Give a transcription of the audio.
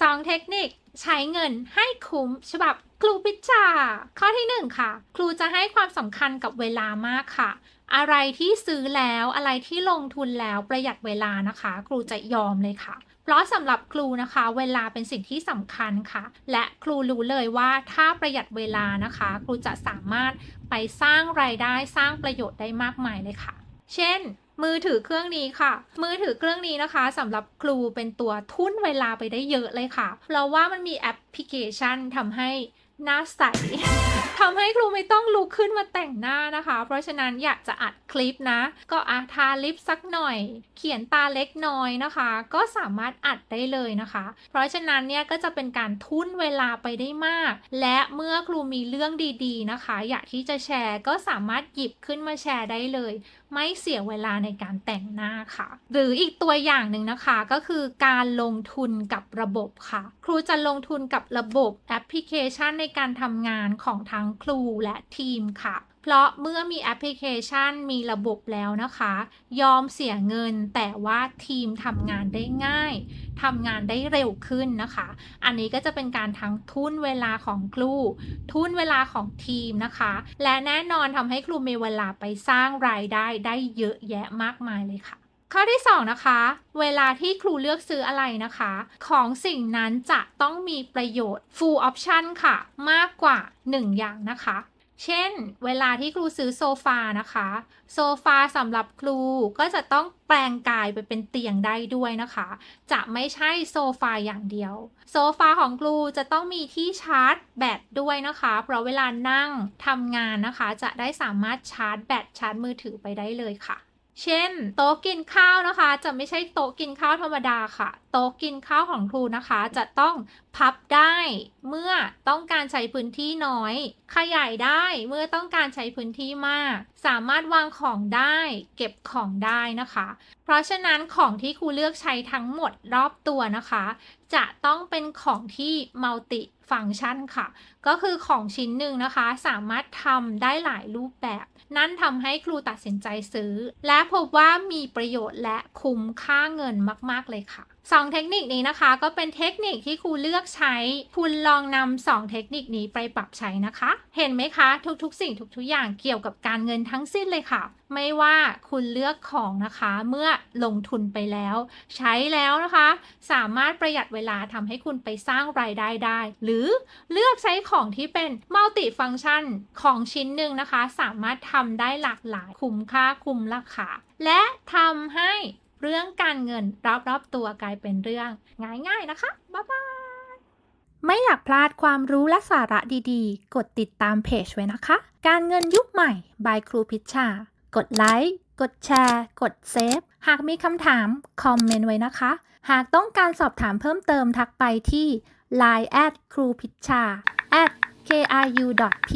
2 เทคนิคใช้เงินให้คุ้มฉบับครูพิชาข้อที่ 1 ค่ะ ครูจะให้ความสำคัญกับเวลามากค่ะ อะไรที่ซื้อแล้วอะไรที่ลงทุนแล้วประหยัดเวลานะคะ ครูจะยอมเลยค่ะ เพราะสำหรับครูนะคะ เวลาเป็นสิ่งที่สำคัญค่ะ และครูรู้เลยว่าถ้าประหยัดเวลานะคะ ครูจะสามารถไปสร้างรายได้สร้างประโยชน์ได้มากมายเลยค่ะ เช่น มือถือเครื่องนี้ค่ะ มือถือเครื่องนี้นะคะสำหรับครูเป็นตัวทุ่นเวลาไปได้เยอะเลยค่ะ เพราะว่ามันมีแอปพลิเคชันทำให้หน้าใส ทำให้ครูไม่ต้องลุกขึ้นมาแต่งหน้านะคะ เพราะฉะนั้นอยากจะอัดคลิปนะ ก็อาทาลิปสักหน่อย เขียนตาเล็กน้อยนะคะ ก็สามารถอัดได้เลยนะคะ เพราะฉะนั้นเนี่ยก็จะเป็นการทุ่นเวลาไปได้มาก และเมื่อครูมีเรื่องดีๆนะคะ อยากที่จะแชร์ก็สามารถหยิบขึ้นมาแชร์ได้เลย ไม่เสียเวลาในการแต่งหน้าค่ะ หรืออีกตัวอย่างหนึ่งนะคะก็คือการลงทุนกับระบบค่ะ ครูจะลงทุนกับระบบแอปพลิเคชันในการทำงานของทั้งครูและทีมค่ะ เพราะเมื่อมีแอปพลิเคชันมีระบบแล้วนะคะ ยอมเสียเงินแต่ว่าทีมทำงานได้ง่ายทำงานได้เร็วขึ้นนะคะ อันนี้ก็จะเป็นการทั้งทุนเวลาของครู ทุนเวลาของทีมนะคะ และแน่นอนทำให้ครูมีเวลาไปสร้างรายได้ได้เยอะแยะมากมายเลยค่ะ ข้อที่2นะคะ เวลาที่ครูเลือกซื้ออะไรนะคะ ของสิ่งนั้นจะต้องมีประโยชน์ full option ค่ะ มากกว่า 1 อย่างนะคะ เช่น เวลาที่ครูซื้อโซฟานะคะ โซฟาสำหรับครูก็จะต้องแปลงกายไปเป็นเตียงได้ด้วยนะคะ จะไม่ใช่โซฟาอย่างเดียว โซฟาของครูจะต้องมีที่ชาร์จแบตด้วยนะคะ เพราะเวลานั่งทำงานนะคะ จะได้สามารถชาร์จแบตชาร์จมือถือไปได้เลยค่ะ เช่น โต๊ะกินข้าวนะคะ จะไม่ใช่โต๊ะกินข้าวธรรมดาค่ะ โต๊ะกินข้าวของครูนะคะ จะต้องพับได้เมื่อต้องการใช้พื้นที่น้อย ขยายได้เมื่อต้องการใช้พื้นที่มาก สามารถวางของได้ เก็บของได้นะคะ เพราะฉะนั้นของที่ครูเลือกใช้ทั้งหมดรอบตัวนะคะ จะต้องเป็นของที่มัลติฟัง c t ชันค่ะ ก็คือของชิ้นหนึ่งนะคะ สามารถทำได้หลายรูปแบบ นั่นทำให้ครูตัดสินใจซื้อ และพบว่ามีประโยชน์และคุ้มค่าเงินมาก ๆ เลยค่ะ2 เทคนิคนี้นะคะ ก็เป็นเทคนิคที่ครูเลือกใช้ คุณลองนำ2เทคนิคนี้ไปปรับใช้นะคะ เห็นไหมคะ ทุกๆ สิ่งทุกๆ อย่างเกี่ยวกับการเงินทั้งสิ้นเลยค่ะ ไม่ว่าคุณเลือกของนะคะ เมื่อลงทุนไปแล้ว ใช้แล้วนะคะ สามารถประหยัดเวลาทำให้คุณไปสร้างรายได้ได้ หรือเลือกใช้ของที่เป็นมัลติฟัง c t ชันของชิ้นหนึ่งนะคะ สามารถทำได้หลากหลายคุ้มค่าคุ้มราคาและทำให้ เรื่องการเงินรอบๆตัวกลายเป็นเรื่องง่ายๆนะคะ บ๊ายบาย ไม่อยากพลาดความรู้และสาระดีๆ กดติดตามเพจไว้นะคะ การเงินยุคใหม่บายครูพิชชา กดไลค์ กดแชร์ กดเซฟ หากมีคำถาม คอมเมนต์ไว้นะคะ หากต้องการสอบถามเพิ่มเติมทักไปที่ line at ครูพิชชา at kiu.pitcha